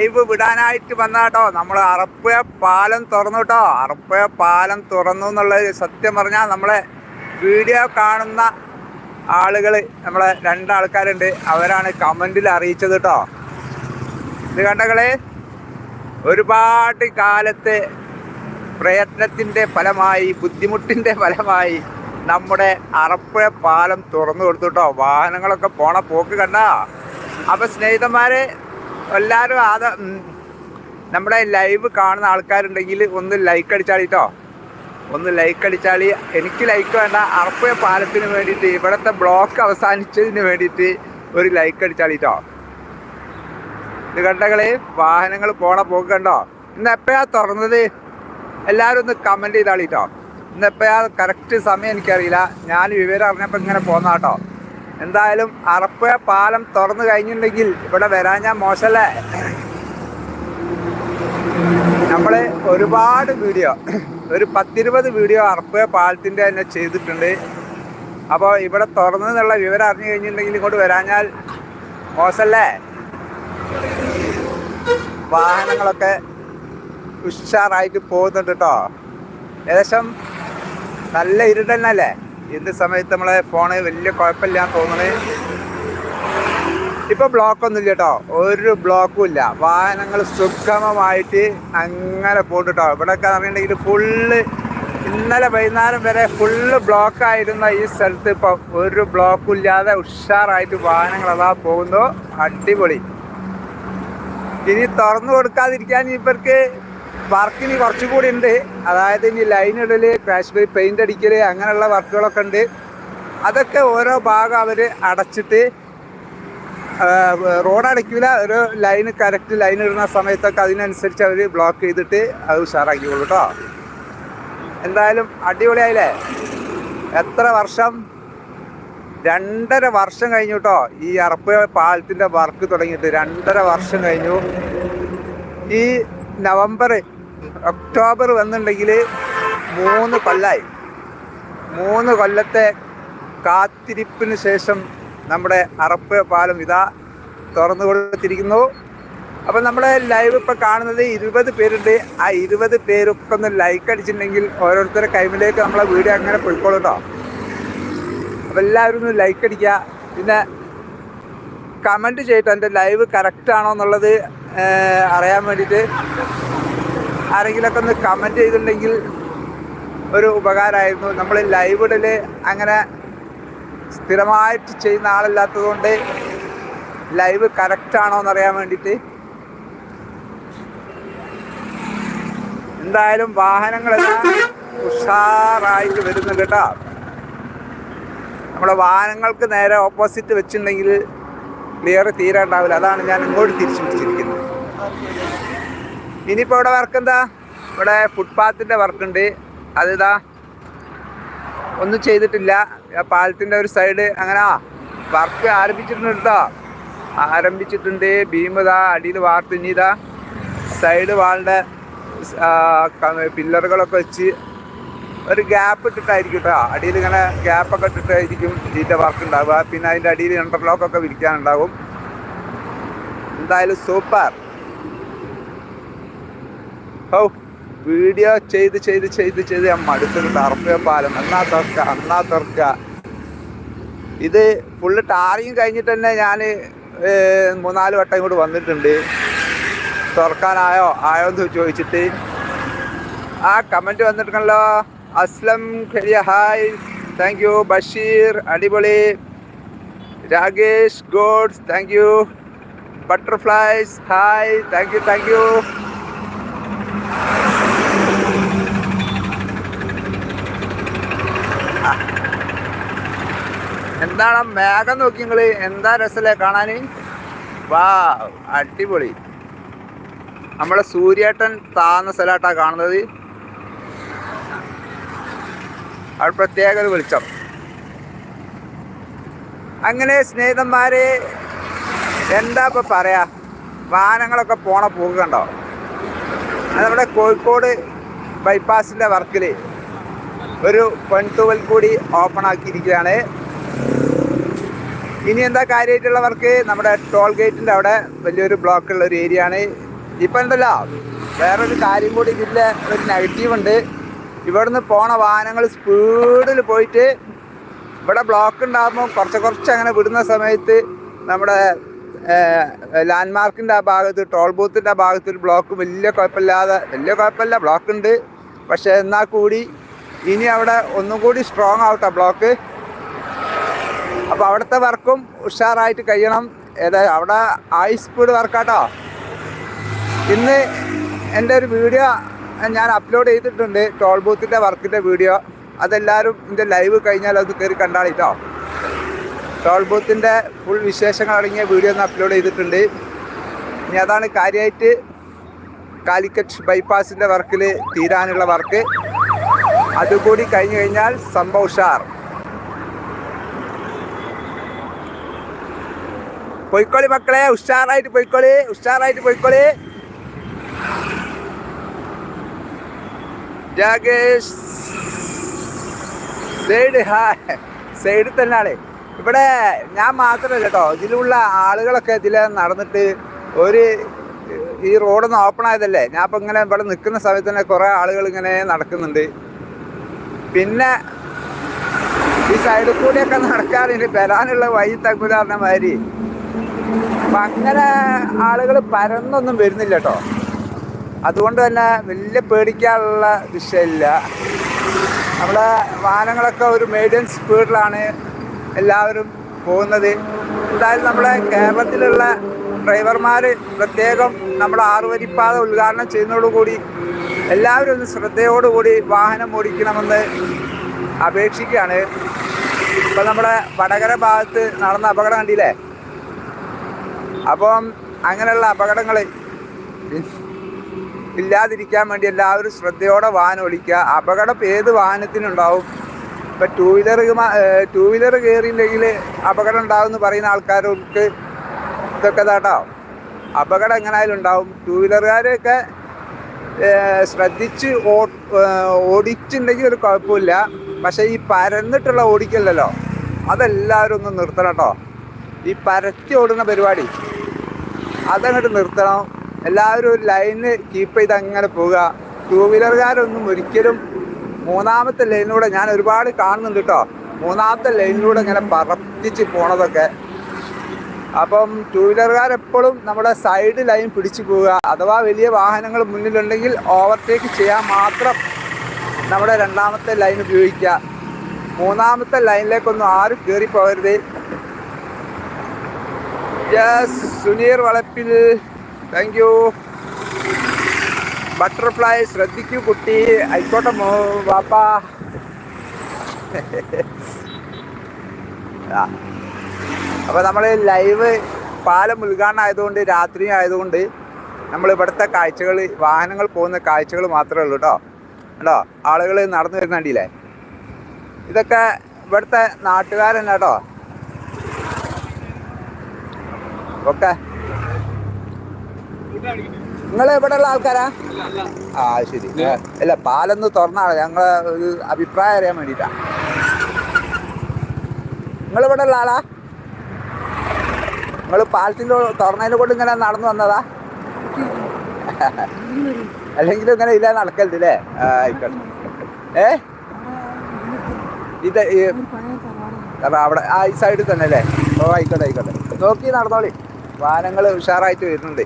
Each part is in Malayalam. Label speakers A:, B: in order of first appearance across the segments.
A: ലൈവ് വിടാനായിട്ട് വന്നാട്ടോ. നമ്മൾ അറപ്പുഴ പാലം തുറന്നു കേട്ടോ അറപ്പുഴ പാലം തുറന്നു എന്നുള്ളത് സത്യം പറഞ്ഞാൽ നമ്മളെ വീഡിയോ കാണുന്ന ആളുകൾ നമ്മളെ രണ്ടാൾക്കാരുണ്ട്. അവരാണ് കമന്റിൽ അറിയിച്ചത് കേട്ടോ ഇത് കണ്ടകളെ ഒരുപാട് കാലത്തെ പ്രയത്നത്തിന്റെ ഫലമായി ബുദ്ധിമുട്ടിന്റെ ഫലമായി നമ്മുടെ അറപ്പുഴ പാലം തുറന്നു കൊടുത്തു കേട്ടോ വാഹനങ്ങളൊക്കെ പോണ പോക്ക് കണ്ട. അപ്പം സ്നേഹിതന്മാരെ എല്ലാവരും ആദ നമ്മുടെ ലൈവ് കാണുന്ന ആൾക്കാരുണ്ടെങ്കിൽ ഒന്ന് ലൈക്ക് അടിച്ചാളിട്ടോ ഒന്ന് ലൈക്ക് അടിച്ചാളി. എനിക്ക് ലൈക്ക് വേണ്ട. അറപ്പയ പാലത്തിന് വേണ്ടിയിട്ട് ഇവിടുത്തെ ബ്ലോക്ക് അവസാനിച്ചതിന് വേണ്ടിയിട്ട് ഒരു ലൈക്ക് അടിച്ചാളിട്ടോ ഇത് കണ്ടകളെ വാഹനങ്ങൾ പോണ പോക്ക് കണ്ടോ? ഇന്ന് എപ്പോഴാ തുറന്നത്? എല്ലാവരും ഒന്ന് കമന്റ് ചെയ്താളിട്ടോ ഇന്ന് എപ്പോഴാ കറക്റ്റ് സമയം എനിക്കറിയില്ല. ഞാൻ വിവരം അറിഞ്ഞപ്പോൾ ഇങ്ങനെ പോന്നാട്ടോ എന്തായാലും അറപ്പുഴ പാലം തുറന്നു കഴിഞ്ഞിട്ടുണ്ടെങ്കിൽ ഇവിടെ വരാൻ ഞാൻ മോശമല്ലേ. നമ്മൾ ഒരുപാട് വീഡിയോ ഒരു പത്തിരുപത് വീഡിയോ അറപ്പുഴ പാലത്തിന്റെ തന്നെ ചെയ്തിട്ടുണ്ട്. അപ്പോൾ ഇവിടെ തുറന്നെന്നുള്ള വിവരം അറിഞ്ഞു കഴിഞ്ഞിട്ടുണ്ടെങ്കിൽ ഇങ്ങോട്ട് വരാഞ്ഞാൽ മോശമല്ലേ. വാഹനങ്ങളൊക്കെ ഉഷാറായിട്ട് പോകുന്നുണ്ട് കേട്ടോ. ഏകദേശം നല്ല ഇരുട്ടന്നല്ലേ? എന്ത് സമയത്ത് നമ്മളെ ഫോണ് വലിയ കുഴപ്പമില്ല തോന്നണേ? ഇപ്പൊ ബ്ലോക്ക് ഒന്നും ഇല്ല കേട്ടോ ഒരു ബ്ലോക്കും ഇല്ല. വാഹനങ്ങൾ സുഗമമായിട്ട് അങ്ങനെ പോകുന്നുണ്ട് കേട്ടോ ഇവിടെയൊക്കെ അറിയണ്ടെങ്കിൽ ഫുള്ള് ഇന്നലെ വൈകുന്നേരം വരെ ഫുള്ള് ബ്ലോക്ക് ആയിരുന്ന ഈ സ്ഥലത്ത് ഇപ്പം ഒരു ബ്ലോക്കും ഇല്ലാതെ ഉഷാറായിട്ട് വാഹനങ്ങൾ അതാ പോകുന്നു. അടിപൊളി. ഇനി തുറന്നു കൊടുക്കാതിരിക്കാൻ ഇവർക്ക് വർക്കിന് കുറച്ചുകൂടി ഉണ്ട്. അതായത് ഇനി ലൈൻ ഇടൽ ക്രാഷ് ബൈ പെയിന്റ് അടിക്കൽ അങ്ങനെയുള്ള വർക്കുകളൊക്കെ ഉണ്ട്. അതൊക്കെ ഓരോ ഭാഗം അവർ അടച്ചിട്ട് റോഡ് അടയ്ക്കില്ല ഒരു ലൈന് കറക്റ്റ് ലൈൻ ഇടുന്ന സമയത്തൊക്കെ അതിനനുസരിച്ച് അവർ ബ്ലോക്ക് ചെയ്തിട്ട് അത് ഉഷാറാക്കിക്കോളൂ കേട്ടോ എന്തായാലും അടിപൊളിയായില്ലേ? എത്ര വർഷം? രണ്ടര വർഷം കഴിഞ്ഞു കേട്ടോ ഈ അറപ്പ് പാലത്തിന്റെ വർക്ക് തുടങ്ങിയിട്ട് രണ്ടര വർഷം കഴിഞ്ഞു. ഈ നവംബർ ഒക്ടോബർ വന്നിട്ടുണ്ടെങ്കിൽ മൂന്ന് കൊല്ലായി. മൂന്ന് കൊല്ലത്തെ കാത്തിരിപ്പിന് ശേഷം നമ്മുടെ അറപ്പ് പാലം ഇതാ തുറന്നു കൊടുത്തിരിക്കുന്നു. അപ്പം നമ്മളെ ലൈവ് ഇപ്പോൾ കാണുന്നത് ഇരുപത് പേരുണ്ട്. ആ ഇരുപത് പേരൊക്കെ ഒന്ന് ലൈക്ക് അടിച്ചിട്ടുണ്ടെങ്കിൽ ഓരോരുത്തരുടെ കൈമിലേക്ക് നമ്മളെ വീഡിയോ അങ്ങനെ പോയിക്കോളൂ കേട്ടോ അപ്പം എല്ലാവരും ഒന്ന് ലൈക്ക് അടിക്കുക. പിന്നെ കമന്റ് ചെയ്തിട്ട് എന്റെ ലൈവ് കറക്റ്റ് ആണോ എന്നുള്ളത് അറിയാൻ വേണ്ടിയിട്ട്. ആരെങ്കിലുമൊക്കെ ഒന്ന് കമന്റ് ചെയ്തിട്ടുണ്ടെങ്കിൽ ഒരു ഉപകാരമായിരുന്നു. നമ്മൾ ലൈവ് ഇടൽ അങ്ങനെ സ്ഥിരമായിട്ട് ചെയ്യുന്ന ആളല്ലാത്തതുകൊണ്ട് ലൈവ് കറക്റ്റാണോ എന്നറിയാൻ വേണ്ടിയിട്ട്. എന്തായാലും വാഹനങ്ങളെല്ലാം ഉഷാറായിട്ട് വരുന്നുണ്ട് കേട്ടോ. നമ്മുടെ വാഹനങ്ങൾക്ക് നേരെ ഓപ്പോസിറ്റ് വെച്ചിട്ടുണ്ടെങ്കിൽ ക്ലിയർ തീരെ ഉണ്ടാവില്ല. അതാണ് ഞാൻ ഇങ്ങോട്ട് തിരിച്ചു പിടിച്ചിരിക്കുന്നത് ഇനിയിപ്പോൾ ഇവിടെ വർക്ക് എന്താ? ഇവിടെ ഫുട്പാത്തിന്റെ വർക്കുണ്ട് അതിതാ ഒന്നും ചെയ്തിട്ടില്ല. പാലത്തിന്റെ ഒരു സൈഡ് അങ്ങനെ വർക്ക് ആരംഭിച്ചിട്ടുണ്ട്? കേട്ടോ ആരംഭിച്ചിട്ടുണ്ട് ഭീമതാ അടിയിൽ വാർത്ത് ഇനി ഇതാ സൈഡ് വാളിന്റെ പില്ലറുകളൊക്കെ വെച്ച് ഒരു ഗ്യാപ്പ് ഇട്ടിട്ടായിരിക്കും കേട്ടോ അടിയിൽ ഇങ്ങനെ ഗ്യാപ്പൊക്കെ ഇട്ടിട്ടായിരിക്കും ഇതിന്റെ വർക്ക് ഉണ്ടാവുക. പിന്നെ അതിന്റെ അടിയിൽ ഇന്റർലോക്ക് ഒക്കെ വിരിക്കാനുണ്ടാവും. എന്തായാലും സൂപ്പർ ഓ വീഡിയോ ചെയ്ത് ചെയ്ത് ചെയ്ത് ചെയ്ത് ഞാൻ മടുത്തൊരു അറപ്പയ പാലം. എന്നാ തർക്ക എന്നാ തർക്ക ഇത് ഫുള്ള് ടാറിങ് കഴിഞ്ഞിട്ട് തന്നെ ഞാൻ മൂന്നാൽ വട്ടം ഇങ്ങോട്ട് വന്നിട്ടുണ്ട്. തുറക്കാനായോ? ആയോ എന്ന് ചോദിച്ചിട്ട്. ആ കമന്റ് വന്നിട്ടുണ്ടല്ലോ. Aslam Khariya hi. Thank you Basheer അടിപൊളി. Rakesh gods thank you butterflies hi. Thank you thank you എന്താണ് മേഘം നോക്കി നിങ്ങൾ? എന്താ രസല്ലേ കാണാന്? വാ അടിപൊളി. നമ്മളെ സൂര്യേട്ടൻ താന്ന സ്ഥലാട്ടാ കാണുന്നത്. അവിടെ പ്രത്യേക ഒരു വെളിച്ചം. അങ്ങനെ സ്നേഹിതന്മാരെ എന്താ ഇപ്പൊ പറയാ? വാഹനങ്ങളൊക്കെ പോണ പോക്ക് കണ്ടോ? നമ്മുടെ കോഴിക്കോട് ബൈപ്പാസിന്റെ വർക്കിൽ ഒരു പെൺതൂവൽ കൂടി ഓപ്പൺ ആക്കിയിരിക്കുകയാണ്. ഇനി എന്താ കാര്യമായിട്ടുള്ള വർക്ക് നമ്മുടെ ടോൾ ഗേറ്റിന്റെ അവിടെ വലിയൊരു ബ്ലോക്ക് ഉള്ള ഒരു ഏരിയ ആണ്. ഇപ്പം ഉണ്ടല്ലോ വേറൊരു കാര്യം കൂടി ഇതിന്റെ ഒരു നെഗറ്റീവ് ഉണ്ട്. ഇവിടുന്ന് പോണ വാഹനങ്ങൾ സ്പീഡിൽ പോയിട്ട് ഇവിടെ ബ്ലോക്ക് ഉണ്ടാകുമ്പോൾ കുറച്ച് കുറച്ച് അങ്ങനെ വിടുന്ന സമയത്ത് നമ്മുടെ ലാൻഡ് മാർക്കിന്റെ ആ ഭാഗത്ത് ടോൾ ബൂത്തിന്റെ ആ ഭാഗത്ത് ഒരു ബ്ലോക്ക് വലിയ കുഴപ്പമില്ലാതെ വലിയ കുഴപ്പമില്ല ബ്ലോക്ക് ഉണ്ട്. പക്ഷേ എന്നാൽ കൂടി ഇനി അവിടെ ഒന്നും കൂടി സ്ട്രോങ് ആവട്ടെ ബ്ലോക്ക് അപ്പോൾ അവിടുത്തെ വർക്കും ഉഷാറായിട്ട് കഴിയണം. ഏതാ അവിടെ ഹൈ സ്പീഡ് വർക്കാട്ടോ ഇന്ന് എന്റെ ഒരു വീഡിയോ ഞാൻ അപ്ലോഡ് ചെയ്തിട്ടുണ്ട് ടോൾ ബൂത്തിന്റെ വർക്കിന്റെ വീഡിയോ അതെല്ലാവരും ഇതിന്റെ ലൈവ് കഴിഞ്ഞാൽ അത് കയറി കണ്ടാളിട്ടോ ടോൾ ബൂത്തിന്റെ ഫുൾ വിശേഷങ്ങൾ അടങ്ങിയ വീഡിയോ ഒന്ന് അപ്ലോഡ് ചെയ്തിട്ടുണ്ട്. ഇനി അതാണ് കാര്യമായിട്ട് കാലിക്കറ്റ് ബൈപ്പാസിന്റെ വർക്കിൽ തീരാനുള്ള വർക്ക് അതുകൂടി കഴിഞ്ഞു കഴിഞ്ഞാൽ സംഭവ ഉഷാർ. പൊയ്ക്കോളി മക്കളെ ഉഷാറായിട്ട് പൊയ്ക്കോളി ഉഷാറായിട്ട് പൊയ്ക്കോളി. രാകേഷ് സൈഡ് ഹായ് സൈഡിൽ തന്നെയാണ്. ഇവിടെ ഞാൻ മാത്രമല്ല കേട്ടോ ഇതിലുള്ള ആളുകളൊക്കെ ഇതിൽ നടന്നിട്ട് ഒരു ഈ റോഡൊന്ന് ഓപ്പൺ ആയതല്ലേ? ഞാൻ ഇപ്പം ഇങ്ങനെ ഇവിടെ നിൽക്കുന്ന സമയത്ത് തന്നെ കുറേ ആളുകൾ ഇങ്ങനെ നടക്കുന്നുണ്ട്. പിന്നെ ഈ സൈഡിൽ കൂടിയൊക്കെ നടക്കാറുണ്ട് വരാനുള്ള വഴി പറഞ്ഞ മാതിരി. അപ്പം അങ്ങനെ ആളുകൾ പരന്നൊന്നും വരുന്നില്ല കേട്ടോ. അതുകൊണ്ട് തന്നെ വലിയ പേടിക്കാനുള്ള വിഷയമില്ല. നമ്മുടെ വാഹനങ്ങളൊക്കെ ഒരു മീഡിയം സ്പീഡിലാണ് എല്ലാവരും പോകുന്നത്. എന്തായാലും നമ്മുടെ കേരളത്തിലുള്ള ഡ്രൈവർമാർ പ്രത്യേകം നമ്മുടെ ആറുവരിപ്പാത ഉദ്ഘാടനം ചെയ്യുന്നതോടുകൂടി എല്ലാവരും ഒന്ന് ശ്രദ്ധയോടുകൂടി വാഹനം ഓടിക്കണമെന്ന് അപേക്ഷിക്കുകയാണ്. ഇപ്പം നമ്മുടെ വടകര ഭാഗത്ത് നടന്ന അപകടം കണ്ടില്ലേ? അപ്പം അങ്ങനെയുള്ള അപകടങ്ങൾ ഇല്ലാതിരിക്കാൻ വേണ്ടി എല്ലാവരും ശ്രദ്ധയോടെ വാഹനം ഓടിക്കുക അപകടം ഏത് വാഹനത്തിനുണ്ടാവും? ഇപ്പം ടൂ വീലർ ടൂ വീലർ കയറിയില്ലെങ്കിൽ അപകടം ഉണ്ടാവും എന്ന് പറയുന്ന ആൾക്കാർക്ക് ഇതൊക്കെ താട്ടോ അപകടം എങ്ങനായാലും ഉണ്ടാവും. ടൂ വീലറുകാരെയൊക്കെ ശ്രദ്ധിച്ച് ഓ ഓടിച്ചിട്ടുണ്ടെങ്കിൽ ഒരു കുഴപ്പമില്ല. പക്ഷേ ഈ പരന്നിട്ടുള്ള ഓടിക്കല്ലല്ലോ. അതെല്ലാവരും ഒന്ന് നിർത്തണം കേട്ടോ ഈ പരത്തി ഓടുന്ന പരിപാടി. അതങ്ങോട്ട് നിർത്തണം. എല്ലാവരും ഒരു ലൈന് കീപ്പ് ചെയ്ത് അങ്ങനെ പോവുക ടൂ വീലർകാരൊന്നും ഒരിക്കലും മൂന്നാമത്തെ ലൈനിലൂടെ ഞാൻ ഒരുപാട് കാണുന്നുണ്ട് കേട്ടോ മൂന്നാമത്തെ ലൈനിലൂടെ ഇങ്ങനെ പറപ്പിച്ച് പോണതൊക്കെ. അപ്പം ടൂ വീലർകാരെപ്പോഴും നമ്മുടെ സൈഡ് ലൈൻ പിടിച്ചു പോവുക. അഥവാ വലിയ വാഹനങ്ങൾ മുന്നിലുണ്ടെങ്കിൽ ഓവർടേക്ക് ചെയ്യാൻ മാത്രം നമ്മുടെ രണ്ടാമത്തെ ലൈൻ ഉപയോഗിക്കുക. മൂന്നാമത്തെ ലൈനിലേക്കൊന്നും ആരും കയറി പോകരുത് യെസ് സുനീർ വളപ്പിൽ താങ്ക് യു ബട്ടർഫ്ലൈ ശ്രദ്ധിക്കൂ കുട്ടി ആയിക്കോട്ടെ മോ വാപ്പാ അപ്പോൾ നമ്മൾ ലൈവ് പാലം ഉദ്ഘാടനം ആയതുകൊണ്ട് രാത്രി ആയതുകൊണ്ട് നമ്മൾ ഇവിടുത്തെ കാഴ്ചകൾ വാഹനങ്ങൾ പോകുന്ന കാഴ്ചകൾ മാത്രമേ ഉള്ളൂ കേട്ടോ കേട്ടോ ആളുകൾ നടന്നു വരുന്ന കണ്ടില്ലേ? ഇതൊക്കെ ഇവിടുത്തെ നാട്ടുകാരന്നെ കേട്ടോ ഓക്കെ. നിങ്ങൾ ഇവിടെ ഉള്ള ആൾക്കാരാ? ആ ശരി. അല്ല പാലൊന്ന് തുറന്നാണ് ഞങ്ങളെ ഒരു അഭിപ്രായം അറിയാൻ വേണ്ടിയിട്ടാ നിങ്ങൾ ഇവിടെ ഉള്ള ആളാ? നിങ്ങൾ പാലത്തിൽ തുറന്നതിനെ കൊണ്ട് ഇങ്ങനെ നടന്നു വന്നതാ? അല്ലെങ്കിൽ ഇങ്ങനെ ഇല്ല നടക്കരുത് അല്ലേ ആ, ആയിക്കോട്ടെ. ഏ? ഇത് അവിടെ ആ ഈ സൈഡിൽ തന്നെ അല്ലേ ഓ ആയിക്കോട്ടെ ആയിക്കോട്ടെ. നോക്കി നടന്നോളി. വാഹനങ്ങൾ ഉഷാറായിട്ട് വരുന്നുണ്ട്.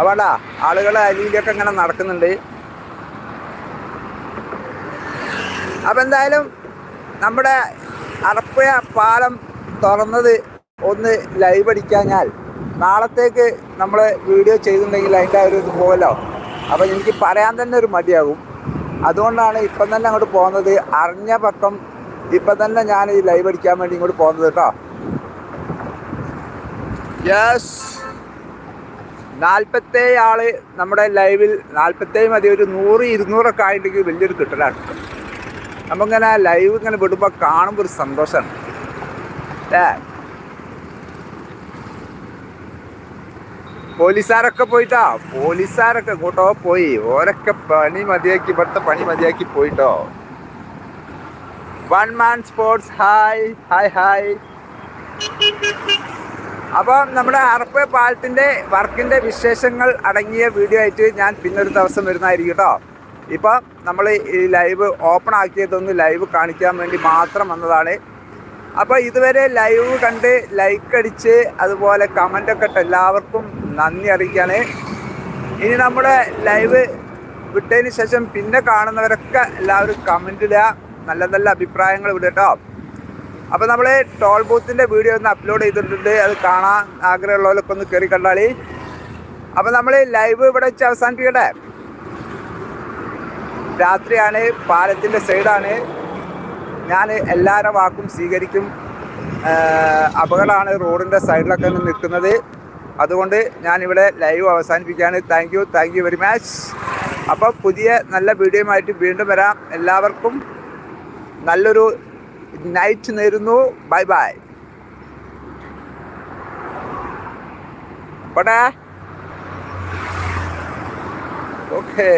A: അപ്പണ്ട ആളുകൾ അരിയിലൊക്കെ ഇങ്ങനെ നടക്കുന്നുണ്ട്. അപ്പം എന്തായാലും നമ്മുടെ അറപ്പുഴ പാലം തുറന്നത് ഒന്ന് ലൈവ് അടിക്കാഞ്ഞാൽ നാളത്തേക്ക് നമ്മൾ വീഡിയോ ചെയ്തിട്ടുണ്ടെങ്കിൽ അതിന്റെ ഒരു ഇത് പോകല്ലോ അപ്പം എനിക്ക് പറയാൻ തന്നെ ഒരു മടിയാകും. അതുകൊണ്ടാണ് ഇപ്പം തന്നെ അങ്ങോട്ട് പോകുന്നത്. അറിഞ്ഞ പക്കം ഇപ്പം തന്നെ ഞാൻ ഈ ലൈവ് അടിക്കാൻ വേണ്ടി ഇങ്ങോട്ട് പോകുന്നത് കേട്ടോ. യെസ് നാൽപ്പത്തേഴ് ആൾ നമ്മുടെ ലൈവിൽ നാൽപ്പത്തേഴ് മതി ഒരു നൂറ് ഇരുന്നൂറൊക്കെ ആയിട്ടെങ്കിൽ വലിയൊരു കിട്ടലാണ്. നമുക്കിങ്ങനെ ലൈവ് ഇങ്ങനെ വിടുമ്പോൾ കാണുമ്പോൾ ഒരു സന്തോഷമാണ് അല്ലേ പോലീസുകാരൊക്കെ പോയിട്ടാ? പോലീസുകാരൊക്കെ കൂട്ടോ പോയി. ഓരൊക്കെ പണി മതിയാക്കി ഇവിടുത്തെ പണി മതിയാക്കി പോയിട്ടോ. One man sports. Hi hi hi. അപ്പം നമ്മുടെ അറപ്പ് പാലത്തിന്റെ വർക്കിന്റെ വിശേഷങ്ങൾ അടങ്ങിയ വീഡിയോ ആയിട്ട് ഞാൻ പിന്നൊരു ദിവസം വരുന്നതായിരിക്കും കേട്ടോ. ഇപ്പോൾ നമ്മൾ ഈ ലൈവ് ഓപ്പൺ ആക്കിയതൊന്ന് ലൈവ് കാണിക്കാൻ വേണ്ടി മാത്രം വന്നതാണ്. അപ്പോൾ ഇതുവരെ ലൈവ് കണ്ട് ലൈക്ക് അടിച്ച് അതുപോലെ കമന്റൊക്കെ ഇട്ട് എല്ലാവർക്കും നന്ദി അറിയിക്കുകയാണ്. ഇനി നമ്മുടെ ലൈവ് വിട്ടതിന് ശേഷം പിന്നെ കാണുന്നവരൊക്കെ എല്ലാവരും കമന്റ് ഇടുക. നല്ല നല്ല അഭിപ്രായങ്ങൾ വിടുക കേട്ടോ. അപ്പോൾ നമ്മൾ ടോൾ ബൂത്തിന്റെ വീഡിയോ ഒന്ന് അപ്ലോഡ് ചെയ്തിട്ടുണ്ട്. അത് കാണാൻ ആഗ്രഹമുള്ളവരൊക്കെ ഒന്ന് കയറി കണ്ടാളി അപ്പോൾ നമ്മൾ ലൈവ് ഇവിടെ വെച്ച് അവസാനിപ്പിക്കട്ടെ. രാത്രിയാണ് പാലത്തിന്റെ സൈഡാണ് ഞാൻ എല്ലാവരുടെ വാക്കും സ്വീകരിക്കും. അപകടമാണ് റോഡിന്റെ സൈഡിലൊക്കെ ഒന്ന് നിൽക്കുന്നത്. അതുകൊണ്ട് ഞാനിവിടെ ലൈവ് അവസാനിപ്പിക്കുകയാണ്. Thank you thank you very much അപ്പോൾ പുതിയ നല്ല വീഡിയോയുമായിട്ട് വീണ്ടും വരാം. എല്ലാവർക്കും നല്ലൊരു നൈറ്റ് നേരുന്നു. ബൈ ബൈ പോട്ടെ ഓക്കേ